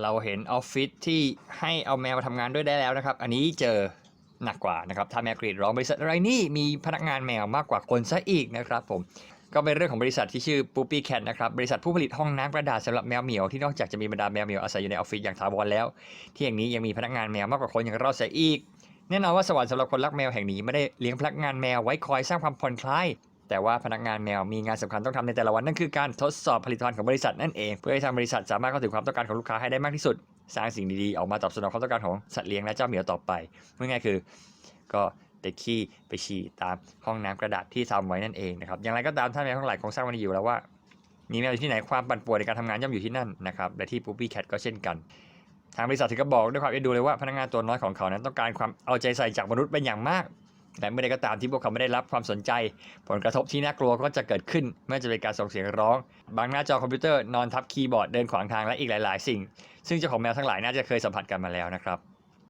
เราเห็นออฟฟิศที่ให้เอาแมวมาทำงานด้วยได้แล้วนะครับ อันนี้เจอหนักกว่านะครับ ถ้าแมวกรีดร้องบริษัทอะไรนี่มีพนักงานแมวมากกว่าคนซะอีกนะครับผมก็เป็นเรื่องของบริษัทที่ชื่อ Poopy Cat นะครับ บริษัทผู้ผลิตห้องน้ำกระดาษสำหรับแมวเหมียวที่นอกจากจะมีบรรดาแมวเหมียวอาศัยอยู่ในออฟฟิศอย่างถาวรแล้ว ที่แห่งนี้ยังมีพนักงานแมวมากกว่าคนอย่างเราเสียอีก แน่นอนว่าสวรรค์สำหรับคนรักแมวแห่งนี้ไม่ได้เลี้ยงพนักงานแมวไว้คอยสร้างความผ่อนคลาย แต่ว่าพนักงานแมวมีงานสำคัญต้องทำในแต่ละวันนั่นคือการทดสอบผลิตภัณฑ์ของบริษัทนั่นเอง เพื่อให้ทางบริษัทสามารถเข้าถึงความต้องการของลูกค้าให้ได้มากที่สุด สร้างสิ่งดีๆออกมาตอบสนองความต้องการของสัตว์เลี้ยงและเจ้าเหมียวต่อไปง่ายๆคือ ก็ไปขี้ไปฉี่ตามห้องน้ำกระดาษที่ทำไว้นั่นเองนะครับอย่างไรก็ตามท่านแมวทั้งหลายคงทราบมันดีอยู่แล้วว่ามีแมวอยู่ที่ไหนความปั่นป่วนในการทำงานย่อมอยู่ที่นั่นนะครับและที่ Poopy Cat ก็เช่นกันทางบริษัทถึงก็บอกด้วยความเอ็นดูเลยว่าพนักงานตัวน้อยของเขานั้นต้องการความเอาใจใส่จากมนุษย์เป็นอย่างมาก แต่เมื่อใดก็ตามที่พวกเขาไม่ได้รับความสนใจ ผลกระทบที่น่ากลัวก็จะเกิดขึ้นเมื่อจะเป็นการส่งเสียงร้อง บางหน้าจอคอมพิวเตอร์นอนทับคีย์บอร์ดเดินขวางทางและอีกหลาย ๆ สิ่ง ซึ่งเจ้าของแมวทั้งหลายน่าจะเคยสัมผัสกันมาแล้วนะครับ